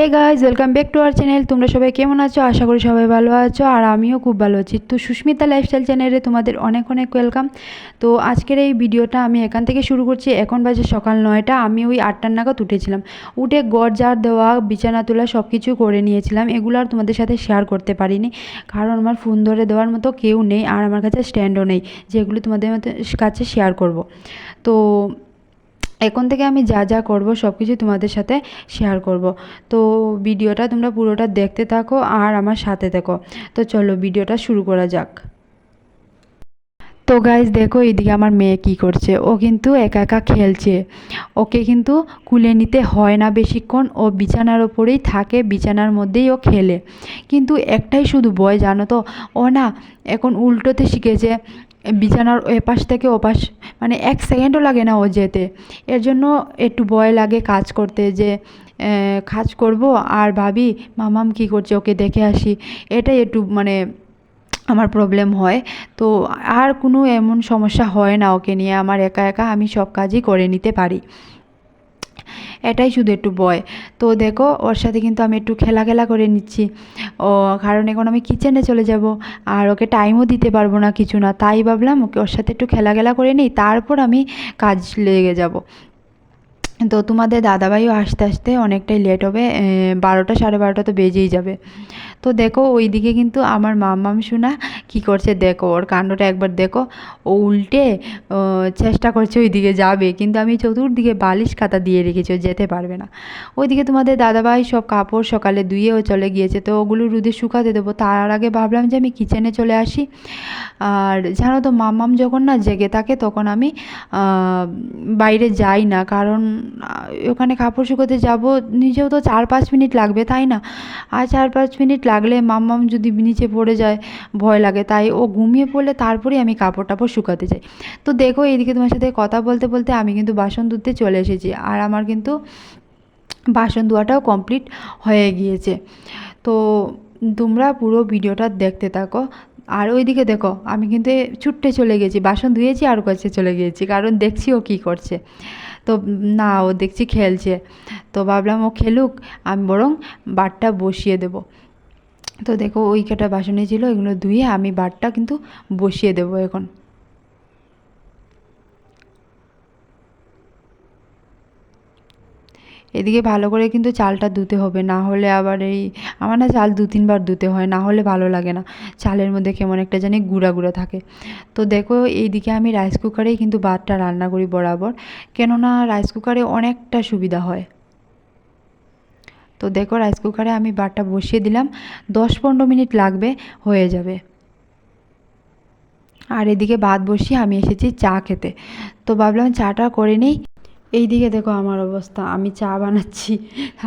Hey guys welcome back to our channel তোমরা সবাই কেমন আছো? আশা করি সবাই ভালো আছো, আর আমিও খুব ভালো আছি। তো সুস্মিতা লাইফস্টাইল চ্যানেলে তোমাদের অনেক অনেক ওয়েলকাম তো আজকের এই ভিডিওটা আমি এখান থেকে শুরু করছি। এখন বাজে সকাল নয়টা, আমি ওই আটটার নাগাদ উঠেছিলাম। উঠে গড় জার দেওয়া, বিছানা তোলা সব কিছু করে নিয়েছিলাম। এগুলো আর তোমাদের সাথে শেয়ার করতে পারিনি। কারণ আমার ফোন ধরে দেওয়ার মতো কেউ নেই, আর আমার কাছে স্ট্যান্ডও নেই, যেগুলো তোমাদের কাছে শেয়ার করব। তো এখন থেকে আমি যা যা করব সব কিছু তোমাদের সাথে শেয়ার করব। তো ভিডিওটা তোমরা পুরোটা দেখতে থাকো আর আমার সাথে থেকো। তো চলো ভিডিওটা শুরু করা যাক। তো গাইজ দেখো এইদিকে আমার মেয়ে কি করছে। ও কিন্তু একা একা খেলছে। ওকে কিন্তু কুলে নিতে হয় না বেশিক্ষণ। ও বিছানার ওপরেই থাকে, বিছানার মধ্যেই ও খেলে। কিন্তু একটাই শুধু বয় জানো তো? ও না, এখন উল্টোতে শিখেছে। বিছানার এপাশ থেকে ওপাশ মানে এক সেকেন্ডও লাগে না ও যেতে। এর জন্য একটু ভয় লাগে কাজ করতে যে কাজ করব আর ভাবি, মামাম কি করছে? ওকে দেখে আসি। এটাই একটু মানে আমার প্রবলেম হয়। তো আর কোনো এমন সমস্যা হয় না ওকে নিয়ে। আমার একা একা আমি সব কাজই করে নিতে পারি। এটাই শুধু একটু বয় তো দেখো, ওর সাথে কিন্তু আমি একটু খেলা খেলা করে নিচ্ছি। ও, কারণ এখন আমি কিচেনে চলে যাব, আর ওকে টাইমও দিতে পারব না কিছু না। তাই ভাবলাম ওকে ওর সাথে একটু খেলা খেলা করে নিই, তারপর আমি কাজ লেগে যাব। তো তোমাদের দাদাভাইও আসতে আসতে অনেকটাই লেট হবে বারোটা সাড়ে বারোটা তো বেজেই যাবে। তো দেখো ওই দিকে কিন্তু আমার মাম্মাম শোনা কী করছে দেখো, ওর কাণ্ডটা একবার দেখো, ও উল্টে চেষ্টা করছে ওই দিকে যাবে, কিন্তু আমি চতুর্দিকে বালিশ কাতা দিয়ে রেখেছি, ও যেতে পারবে না। ওইদিকে তোমাদের দাদাভাই সব কাপড় সকালে ধুয়েও চলে গিয়েছে, তো ওগুলো রুদে শুকাতে দেবো। তার আগে ভাবলাম যে আমি কিচেনে চলে আসি। আর জানো তো মাম্মাম যখন না জেগে থাকে, তখন আমি বাইরে যাই না, কারণ ওখানে কাপড় শুকোতে যাব, নিজেও তো চার পাঁচ মিনিট লাগবে, তাই না? আর চার পাঁচ মিনিট লাগলে মাম্মাম যদি নিচে পড়ে যায়, ভয় লাগে। তাই ও ঘুমিয়ে পড়লে তারপরেই আমি কাপড় টাপড় শুকাতে যাই তো দেখো এইদিকে তোমার সাথে কথা বলতে বলতে আমি কিন্তু বাসন ধুতে চলে এসেছি। আর আমার কিন্তু বাসন ধোয়াটাও কমপ্লিট হয়ে গিয়েছে। তো তোমরা পুরো ভিডিওটা দেখতে থাকো। আর ওইদিকে দেখো, আমি কিন্তু ছুট্টে চলে গেছি। বাসন ধুয়েছি আর কাছে চলে গিয়েছি, কারণ দেখছি ও কী করছে। তো না, ও দেখছি খেলছে। তো ভাবলাম ও খেলুক, আমি বরং বাটটা বসিয়ে দেবো। তো দেখো, ওই কটা বাসনে ছিল, এগুলো ধুয়ে আমি বাটটা কিন্তু বসিয়ে দেবো এখন। এদিকে ভালো করে কিন্তু চালটা ধুতে হবে, না হলে আবার এই, আমার না চাল দু তিনবার ধুতে হয়, না হলে ভালো লাগে না। চালের মধ্যে কেমন একটা জানি গুঁড়া গুঁড়া থাকে। তো দেখো, এইদিকে আমি রাইস কুকারেই কিন্তু ভাতটা রান্না করি বরাবর। কেননা রাইস কুকারে অনেকটা সুবিধা হয়। তো দেখো রাইস কুকারে আমি বাটা বসিয়ে দিলাম, দশ পনেরো মিনিট লাগবে, হয়ে যাবে। আর এদিকে ভাত বসিয়ে আমি এসেছি চা খেতে। তো ভাবলাম চাটা করে নিই। এই দিকে দেখো আমার অবস্থা, আমি চা বানাচ্ছি।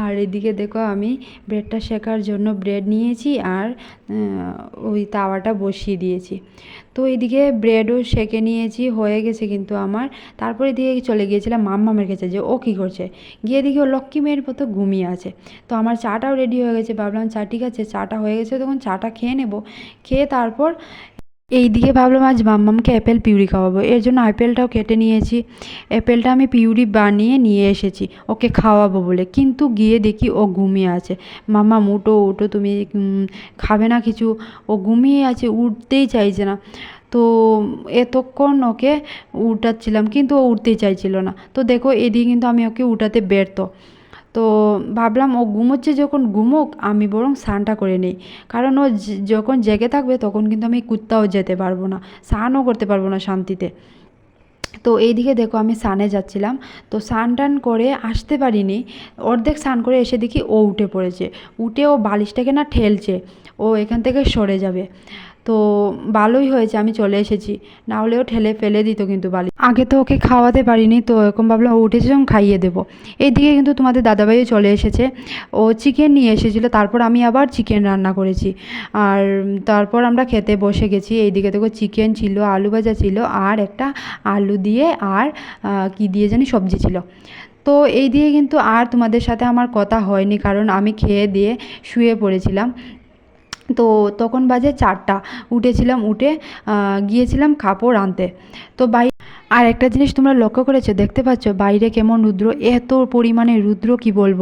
আর এদিকে দেখো আমি ব্রেডটা শেখার জন্য ব্রেড নিয়েছি আর ওই তাওয়াটা বসিয়ে দিয়েছি। তো এদিকে ব্রেডও সেঁকে নিয়েছি, হয়ে গেছে কিন্তু আমার। তারপরে এদিকে চলে গিয়েছিলাম মাম্মামের কাছে যে ও কী করছে? গিয়ে দেখি ও লক্ষ্মী মেয়ের মতো ঘুমিয়ে আছে। তো আমার চাটাও রেডি হয়ে গেছে, ভাবলাম, চা ঠিক আছে, চাটা হয়ে গেছে, তখন চাটা খেয়ে নেব। খেয়ে তারপর এই দিকে ভাবলাম আজ মাম্মামকে অ্যাপেল পিউরি খাওয়াবো। এর জন্য আপেলটাও কেটে নিয়েছি। অ্যাপেলটা আমি পিউরি বানিয়ে নিয়ে এসেছি। ওকে খাওয়াবো বলে। কিন্তু গিয়ে দেখি ও ঘুমিয়ে আছে। মাম্মা উঠো উঠো তুমি খাবে না কিছু। ও ঘুমিয়ে আছে, উঠতেই চাইছে না। তো এতক্ষণ ওকে উঠাচ্ছিলাম, কিন্তু ও উঠতেই চাইছিল না। তো দেখো, এদিকে কিন্তু আমি ওকে উঠাতে ব্যর্থ। তো ভাবলাম ও ঘুমোচ্ছে যখন ঘুমোক, আমি বরং স্নানটা করে নিই। কারণ ও যখন জেগে থাকবে তখন কিন্তু আমি কুত্তাও যেতে পারব না, স্নানও করতে পারব না শান্তিতে। তো এইদিকে দেখো আমি স্নানে যাচ্ছিলাম, তো স্নান টান করে আসতে পারিনি। অর্ধেক স্নান করে এসে দেখি ও উঠে পড়েছে। উঠে ও বালিশটাকে না ঠেলছে, ও এখান থেকে সরে যাবে। তো ভালোই হয়েছে, আমি চলে এসেছি। না হলেও ঠেলে ফেলে দিত কিন্তু বালি। আগে তো ওকে খাওয়াতে পারিনি, তো এরকম ভাবলাম উঠেছে যখন খাইয়ে দেবো। এইদিকে কিন্তু তোমাদের দাদাভাইও চলে এসেছে। ও চিকেন নিয়ে এসেছিল, তারপর আমি আবার চিকেন রান্না করেছি। আর তারপর আমরা খেতে বসে গেছি, এইদিকে দেখো চিকেন ছিল, আলু ভাজা ছিল, আর একটা আলু দিয়ে আর কি দিয়ে জানি সবজি ছিল। তো এই দিয়ে কিন্তু আর তোমাদের সাথে আমার কথা হয়নি, কারণ আমি খেয়ে দিয়ে শুয়ে পড়েছিলাম। তো তখন বাজে চারটা। উঠেছিলাম, উঠে গিয়েছিলাম কাপড় আনতে। তো বাই আর একটা জিনিস তোমরা লক্ষ্য করেছ, দেখতে পাচ্ছ? বাইরে কেমন রুদ্র, এত পরিমাণে রুদ্র কি বলব?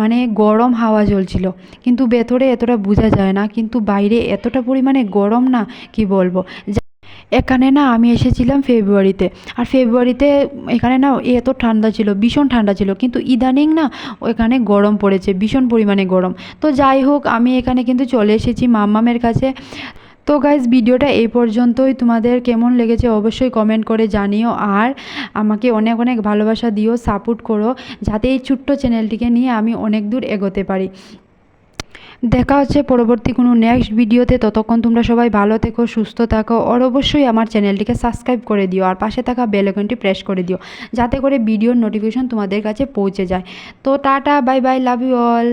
মানে গরম হাওয়া চলছিল কিন্তু ভেতরে এতটা বোঝা যায় না, কিন্তু বাইরে এতটা পরিমাণে গরম না কি বলব? এখানে না আমি এসেছিলাম ফেব্রুয়ারিতে। আর ফেব্রুয়ারিতে এখানে না এত ঠান্ডা ছিল, ভীষণ ঠান্ডা ছিল। কিন্তু ইদানিং না ওখানে গরম পড়েছে, ভীষণ পরিমাণে গরম। তো যাই হোক, আমি এখানে কিন্তু চলে এসেছি মাম্মামের কাছে। তো গাইজ ভিডিওটা এই পর্যন্তই। তোমাদের কেমন লেগেছে অবশ্যই কমেন্ট করে জানিও। আর আমাকে অনেক অনেক ভালোবাসা দিও সাপোর্ট করো, যাতে এই ছোট্ট চ্যানেলটিকে নিয়ে আমি অনেক দূর এগোতে পারি। দেখা হচ্ছে পরবর্তী কোনো নেক্সট ভিডিওতে ততক্ষণ তোমরা সবাই ভালো থেকো, সুস্থ থাকো। আর অবশ্যই আমার চ্যানেলটিকে সাবস্ক্রাইব করে দিও আর পাশে থাকা বেল আইকনটি প্রেস করে দিও, যাতে করে ভিডিওর নোটিফিকেশন তোমাদের কাছে পৌঁছে যায়। তো tata bye bye love you all